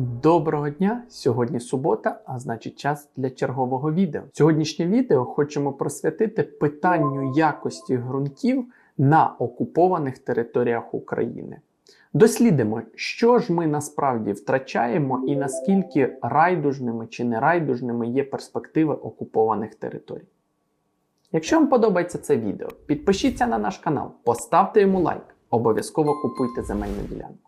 Доброго дня! Сьогодні субота, а значить час для чергового відео. Сьогоднішнє відео хочемо присвятити питанню якості ґрунтів на окупованих територіях України. Дослідимо, що ж ми насправді втрачаємо і наскільки райдужними чи не райдужними є перспективи окупованих територій. Якщо вам подобається це відео, підпишіться на наш канал, поставте йому лайк, обов'язково купуйте земельну ділянку.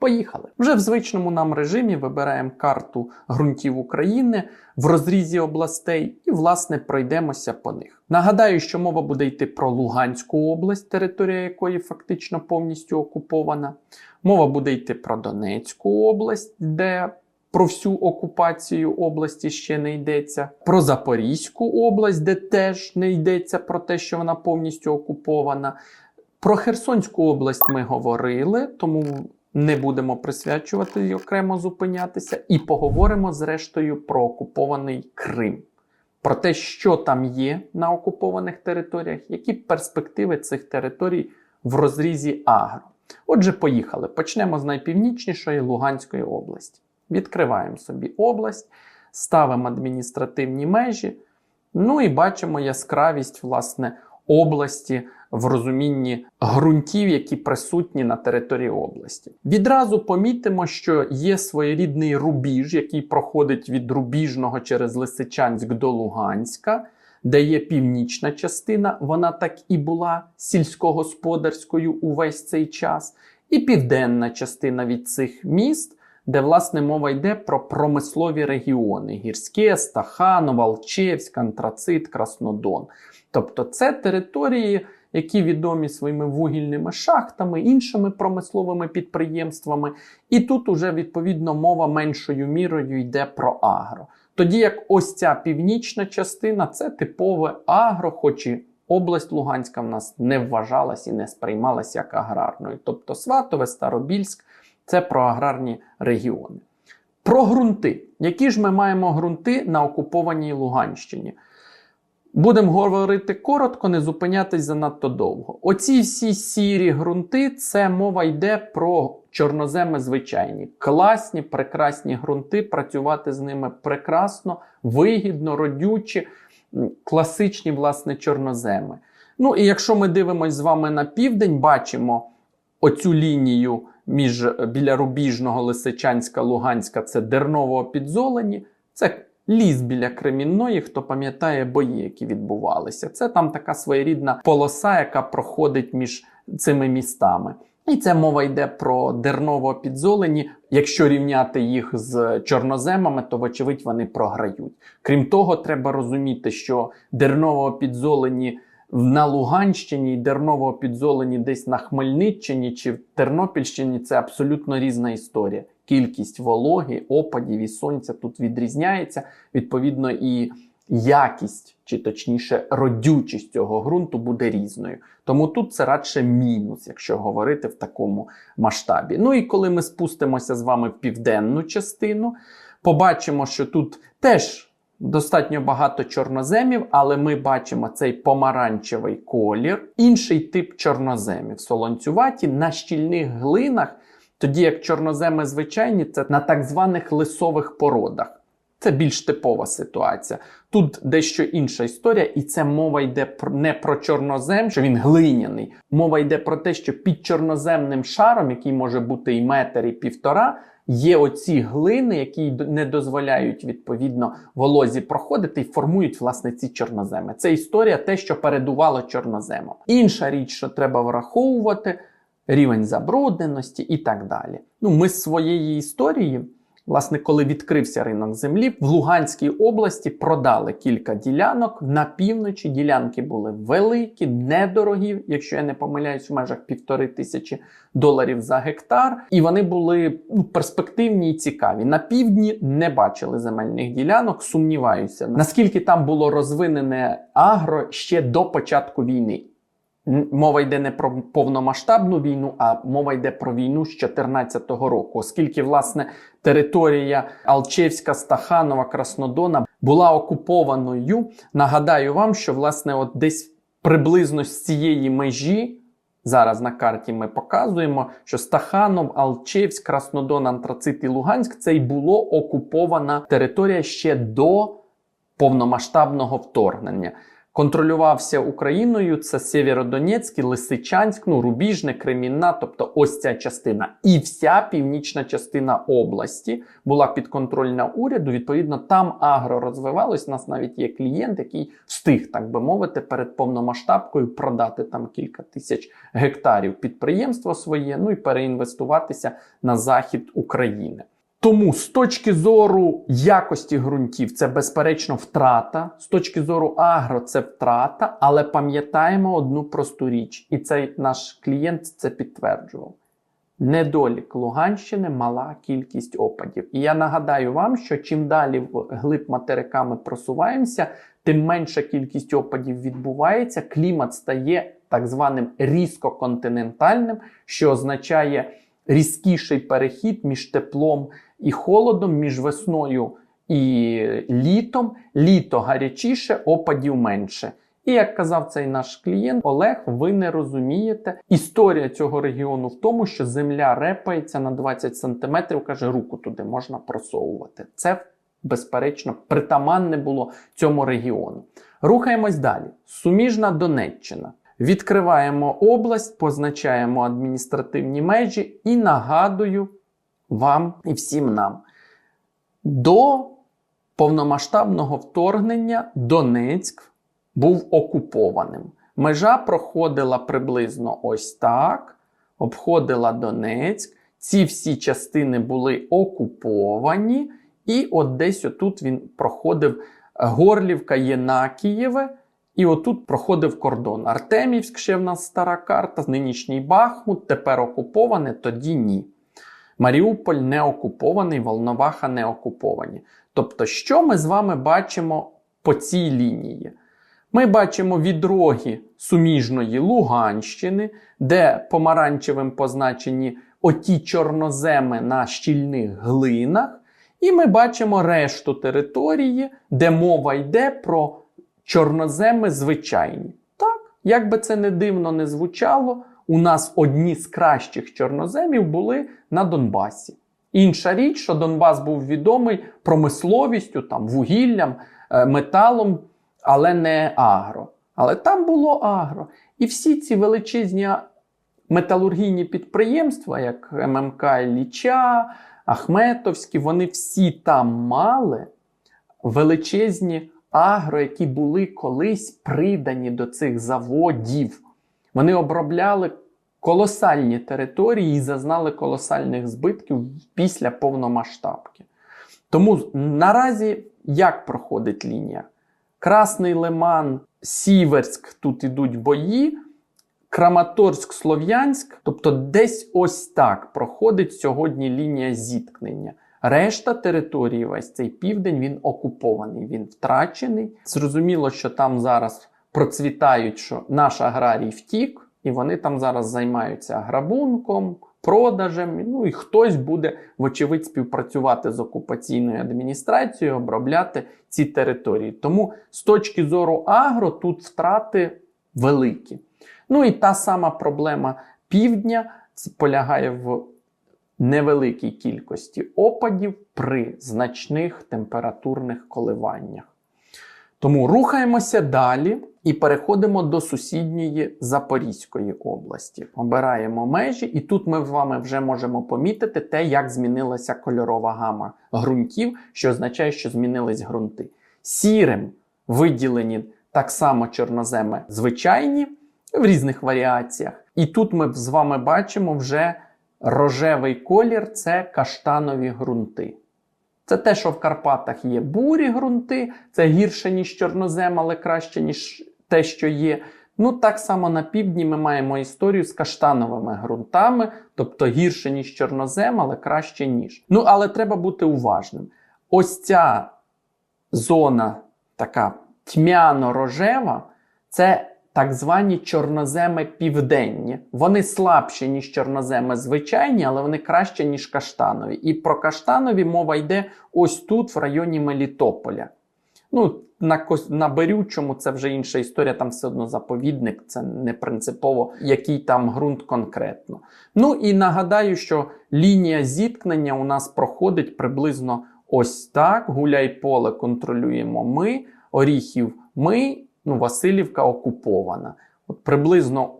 Поїхали! Вже в звичному нам режимі вибираємо карту ґрунтів України в розрізі областей і, власне, пройдемося по них. Нагадаю, що мова буде йти про Луганську область, територія якої фактично повністю окупована. Мова буде йти про Донецьку область, де про всю окупацію області ще не йдеться, про Запорізьку область, де теж не йдеться про те, що вона повністю окупована. Про Херсонську область ми говорили, тому не будемо присвячувати і окремо зупинятися, і поговоримо зрештою про окупований Крим, про те, що там є на окупованих територіях, які перспективи цих територій в розрізі Агро. Отже, поїхали. Почнемо з найпівнічнішої Луганської області. Відкриваємо собі область, ставимо адміністративні межі. Ну і бачимо яскравість власне області в розумінні ґрунтів, які присутні на території області. Відразу помітимо, що є своєрідний рубіж, який проходить від Рубіжного через Лисичанськ до Луганська, де є північна частина, вона так і була сільськогосподарською увесь цей час, і південна частина від цих міст. Де, власне, мова йде про промислові регіони: Гірське, Стаханов, Алчевськ, Антрацит, Краснодон. Тобто це території, які відомі своїми вугільними шахтами, іншими промисловими підприємствами. І тут уже відповідно мова меншою мірою йде про агро. Тоді як ось ця північна частина це типове агро, хоч і область Луганська в нас не вважалась і не сприймалась як аграрною. Тобто Сватове, Старобільськ це про аграрні регіони. Про ґрунти. Які ж ми маємо ґрунти на окупованій Луганщині? Будемо говорити коротко, не зупинятись занадто довго. Оці всі сірі ґрунти, це мова йде про чорноземи звичайні. Класні, прекрасні ґрунти, працювати з ними прекрасно, вигідно, родючі, класичні, власне, чорноземи. Ну і якщо ми дивимося з вами на південь, бачимо оцю лінію між біля Рубіжного, Лисичанська, Луганська це дерново підзолені. Це ліс біля Кремінної, хто пам'ятає бої, які відбувалися. Це там така своєрідна полоса, яка проходить між цими містами. І це мова йде про дерново підзолені. Якщо рівняти їх з чорноземами, то, вочевидь, вони програють. Крім того, треба розуміти, що дерново підзолені на Луганщині і дерново підзолені десь на Хмельниччині чи в Тернопільщині це абсолютно різна історія. Кількість вологи, опадів і сонця тут відрізняється. Відповідно, і якість, чи точніше, родючість цього ґрунту буде різною. Тому тут це радше мінус, якщо говорити в такому масштабі. Ну і коли ми спустимося з вами в південну частину, побачимо, що тут теж. Достатньо багато чорноземів, але ми бачимо цей помаранчевий колір, інший тип чорноземів солонцюваті на щільних глинах, тоді як чорноземи звичайні це на так званих лисових породах. Це більш типова ситуація. Тут дещо інша історія, і це мова йде не про чорнозем, що він глиняний. Мова йде про те, що під чорноземним шаром, який може бути і метр, і півтора, є оці глини, які не дозволяють відповідно волозі проходити і формують власне ці чорноземи. Це історія те, що передувало чорноземом. Інша річ, що треба враховувати, рівень забрудненості і так далі. Ну, ми з своєї історії. Власне, коли відкрився ринок землі, в Луганській області продали кілька ділянок. На півночі ділянки були великі, недорогі, якщо я не помиляюсь, в межах півтори тисячі доларів за гектар. І вони були ну, перспективні і цікаві. На півдні не бачили земельних ділянок. Сумніваюся, наскільки там було розвинене агро ще до початку війни. Мова йде не про повномасштабну війну, а мова йде про війну з 2014 року, оскільки власне територія Алчевська, Стаханова, Краснодона була окупованою. Нагадаю вам, що власне от десь приблизно з цієї межі Зараз на карті ми показуємо, що Стаханов, Алчевськ, Краснодон, Антрацит і Луганськ це й було окупована територія ще до повномасштабного вторгнення. Контролювався Україною це Сєвєродонецьк, Лисичанськ, ну Рубіжне, Кремінна, тобто ось ця частина. І вся північна частина області була підконтрольна уряду. Відповідно, там агро розвивалось. У нас навіть є клієнт, який встиг, так би мовити, перед повномасштабкою продати там кілька тисяч гектарів підприємства своє, ну і переінвестуватися на захід України. Тому з точки зору якості ґрунтів це безперечно втрата, з точки зору агро це втрата, але пам'ятаємо одну просту річ, і цей наш клієнт це підтверджував. Недолік Луганщини мала кількість опадів. І я нагадаю вам, що чим далі в глиб материка ми просуваємося, тим менша кількість опадів відбувається. Клімат стає так званим різкоконтинентальним, що означає різкіший перехід між теплом і холодом, між весною і літом. Літо гарячіше, опадів менше. І як казав цей наш клієнт Олег, ви не розумієте. Історія цього регіону в тому, що земля репається на 20 сантиметрів, каже, руку туди можна просовувати. Це, безперечно, притаманне було цьому регіону. Рухаємось далі. Суміжна Донеччина. Відкриваємо область, позначаємо адміністративні межі і нагадую вам і всім нам. До повномасштабного вторгнення Донецьк був окупованим. Межа проходила приблизно ось так, обходила Донецьк. Ці всі частини були окуповані, і от десь отут він проходив Горлівка, Єнакієве. І отут проходив кордон. Артемівськ, ще в нас стара карта, нинішній Бахмут, тепер окуповане, тоді ні. Маріуполь не окупований, Волноваха не окуповані. Тобто, що ми з вами бачимо по цій лінії? Ми бачимо відроги суміжної Луганщини, де помаранчевим позначені оті чорноземи на щільних глинах. І ми бачимо решту території, де мова йде про чорноземи звичайні. Так, як би це не дивно не звучало, у нас одні з кращих чорноземів були на Донбасі. Інша річ, що Донбас був відомий промисловістю, там, вугіллям, е, металом, але не агро. Але там було агро. І всі ці величезні металургійні підприємства, як ММК Ліча, Ахметовські, вони всі там мали величезні агро, які були колись придані до цих заводів. Вони обробляли колосальні території і зазнали колосальних збитків після повномасштабки. Тому наразі як проходить лінія? Красний Лиман, Сіверськ, тут ідуть бої. Краматорськ, Слов'янськ, тобто десь ось так проходить сьогодні лінія зіткнення. Решта території, весь цей південь, він окупований, він втрачений. Зрозуміло, що там зараз процвітають, що наш аграрій втік, і вони там зараз займаються грабунком, продажем. Ну і хтось буде, вочевидь, співпрацювати з окупаційною адміністрацією, обробляти ці території. Тому з точки зору агро тут втрати великі. Ну і та сама проблема півдня полягає в невеликій кількості опадів при значних температурних коливаннях. Тому рухаємося далі і переходимо до сусідньої Запорізької області. Обираємо межі, і тут ми з вами вже можемо помітити те, як змінилася кольорова гама ґрунтів, що означає, що змінились ґрунти. Сірим виділені так само чорноземи звичайні в різних варіаціях. І тут ми з вами бачимо вже рожевий колір це каштанові ґрунти. Це те, що в Карпатах є бурі ґрунти, це гірше, ніж чорнозем, але краще, ніж те, що є. Ну, так само на півдні ми маємо історію з каштановими ґрунтами, тобто гірше, ніж чорнозем, але краще, ніж. Ну, але треба бути уважним. Ось ця зона така тьмяно-рожева, це так звані чорноземи південні. Вони слабші, ніж чорноземи звичайні, але вони краще, ніж каштанові. І про каштанові мова йде ось тут, в районі Мелітополя. Ну, на, на Берючому це вже інша історія, там все одно заповідник, це не принципово, який там ґрунт конкретно. Ну і нагадаю, що лінія зіткнення у нас проходить приблизно ось так. Гуляй поле контролюємо ми, Оріхів ми, ну, Васильівка окупована. От приблизно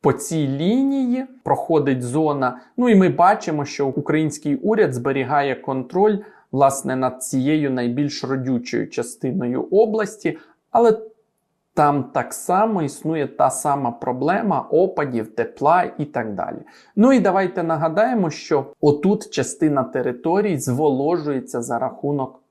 по цій лінії проходить зона. Ну і ми бачимо, що український уряд зберігає контроль власне над цією найбільш родючою частиною області, але там так само існує та сама проблема опадів, тепла і так далі. Ну і давайте нагадаємо, що отут частина територій зволожується за рахунок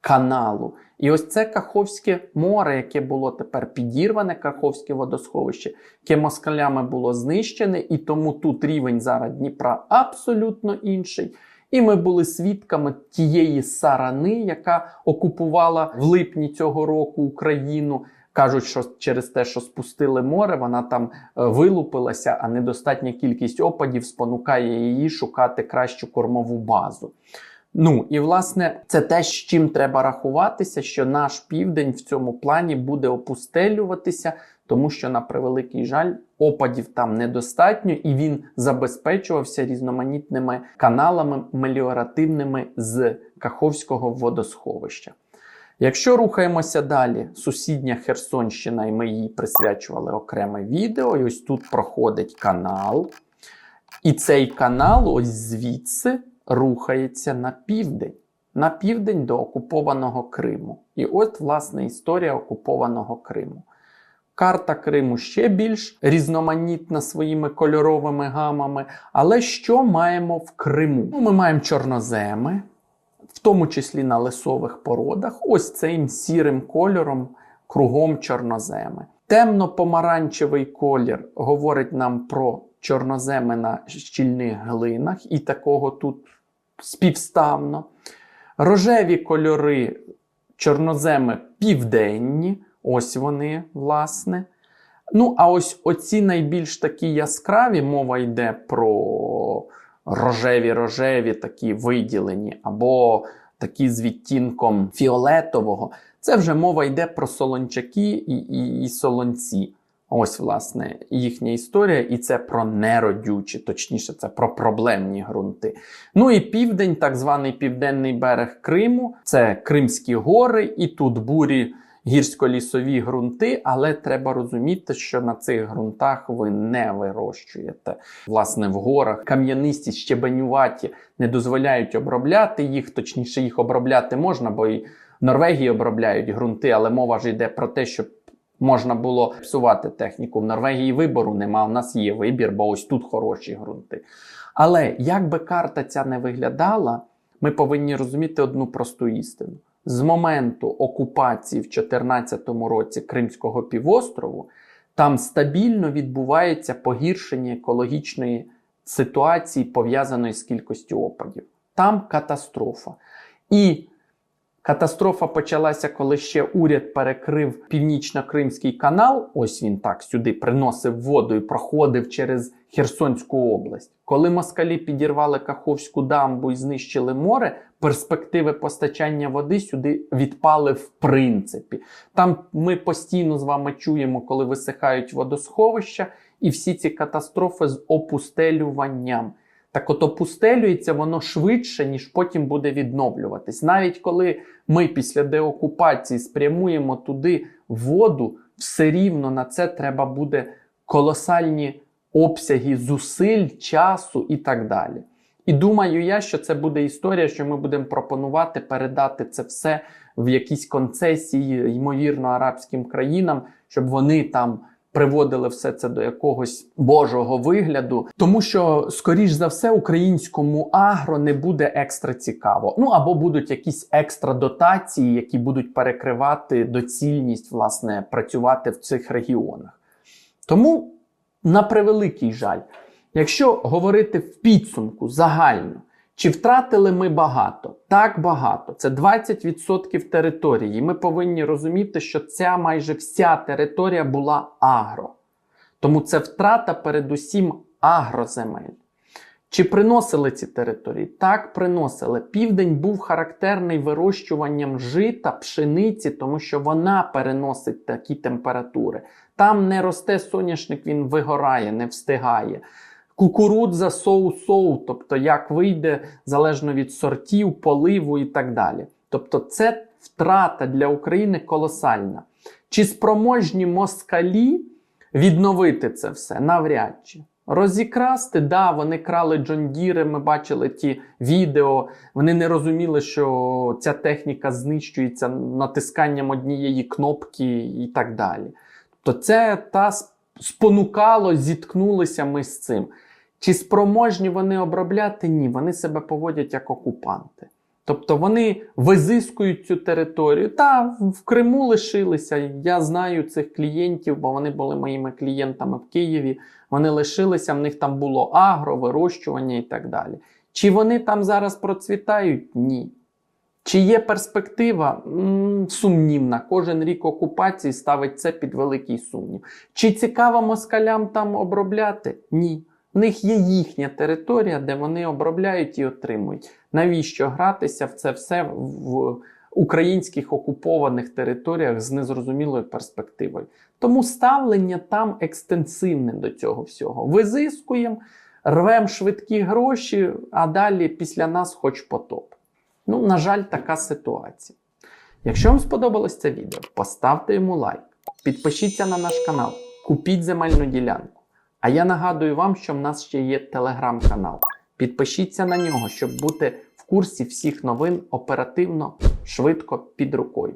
каналу. І ось це Каховське море, яке було тепер підірване, Каховське водосховище, яке москалями було знищене, і тому тут рівень зараз Дніпра абсолютно інший. І ми були свідками тієї сарани, яка окупувала в липні цього року Україну. Кажуть, що через те, що спустили море, вона там е, вилупилася, а недостатня кількість опадів спонукає її шукати кращу кормову базу. Ну і власне це те, з чим треба рахуватися, що наш південь в цьому плані буде опустелюватися, тому що, на превеликий жаль, опадів там недостатньо, і він забезпечувався різноманітними каналами меліоративними з Каховського водосховища. Якщо рухаємося далі, сусідня Херсонщина, і ми їй присвячували окреме відео, і ось тут проходить канал. І цей канал, ось звідси, рухається на південь, на південь до окупованого Криму. І от, власне, історія окупованого Криму. Карта Криму ще більш різноманітна своїми кольоровими гамами. Але що маємо в Криму? Ну, ми маємо чорноземи, в тому числі на лисових породах, ось цим сірим кольором кругом чорноземи. Темно-помаранчевий колір говорить нам про чорноземи на щільних глинах, і такого тут співставно. Рожеві кольори чорноземи південні, ось вони, власне. Ну, а ось оці найбільш такі яскраві, мова йде про рожеві-рожеві, такі виділені, або такі з відтінком фіолетового. Це вже мова йде про солончаки і, і, і солонці. Ось, власне, їхня історія, і це про неродючі, точніше, це про проблемні ґрунти. Ну і південь, так званий південний берег Криму, це Кримські гори, і тут бурі гірсько-лісові ґрунти, але треба розуміти, що на цих ґрунтах ви не вирощуєте. Власне, в горах кам'янисті, щебенюваті не дозволяють обробляти їх, точніше, їх обробляти можна, бо і в Норвегії обробляють ґрунти, але мова ж йде про те, що можна було псувати техніку. В Норвегії вибору нема, у нас є вибір, бо ось тут хороші ґрунти. Але як би карта ця не виглядала, ми повинні розуміти одну просту істину. З моменту окупації в 2014 році Кримського півострову там стабільно відбувається погіршення екологічної ситуації, пов'язаної з кількістю опадів. Там катастрофа. І Катастрофа почалася, коли ще уряд перекрив північно-кримський канал. Ось він так сюди приносив воду і проходив через Херсонську область. Коли москалі підірвали Каховську дамбу і знищили море, перспективи постачання води сюди відпали в принципі. Там ми постійно з вами чуємо, коли висихають водосховища, і всі ці катастрофи з опустелюванням. Так от опустелюється воно швидше, ніж потім буде відновлюватись. Навіть коли ми після деокупації спрямуємо туди воду, все рівно на це треба буде колосальні обсяги зусиль, часу і так далі. І думаю я, що це буде історія, що ми будемо пропонувати передати це все в якісь концесії, ймовірно, арабським країнам, щоб вони там приводили все це до якогось божого вигляду, тому що, скоріш за все, українському агро не буде екстра цікаво. Ну або будуть якісь екстра дотації, які будуть перекривати доцільність власне працювати в цих регіонах. Тому, на превеликий жаль, якщо говорити в підсумку загально. Чи втратили ми багато? Так багато. Це 20% території. Ми повинні розуміти, що ця майже вся територія була агро. Тому це втрата передусім агроземель. Чи приносили ці території? Так, приносили. Південь був характерний вирощуванням жита, пшениці, тому що вона переносить такі температури. Там не росте соняшник, він вигорає, не встигає. Кукурудза соу-соу, тобто як вийде залежно від сортів, поливу і так далі. Тобто, це втрата для України колосальна. Чи спроможні москалі відновити це все? Навряд чи. Розікрасти, да, вони крали Джондіри, ми бачили ті відео. Вони не розуміли, що ця техніка знищується натисканням однієї кнопки і так далі. Тобто це та спонукало, зіткнулися ми з цим. Чи спроможні вони обробляти? Ні, вони себе поводять як окупанти. Тобто вони визискують цю територію. Та в Криму лишилися. Я знаю цих клієнтів, бо вони були моїми клієнтами в Києві. Вони лишилися, в них там було агро, вирощування і так далі. Чи вони там зараз процвітають? Ні. Чи є перспектива? М, Сумнівна. Кожен рік окупації ставить це під великий сумнів. Чи цікаво москалям там обробляти? Ні. В них є їхня територія, де вони обробляють і отримують. Навіщо гратися в це все в українських окупованих територіях з незрозумілою перспективою? Тому ставлення там екстенсивне до цього всього. Визискуємо, рвемо швидкі гроші, а далі після нас хоч потоп. Ну, на жаль, така ситуація. Якщо вам сподобалось це відео, поставте йому лайк, підпишіться на наш канал, купіть земельну ділянку. А я нагадую вам, що в нас ще є телеграм-канал. Підпишіться на нього, щоб бути в курсі всіх новин оперативно, швидко під рукою.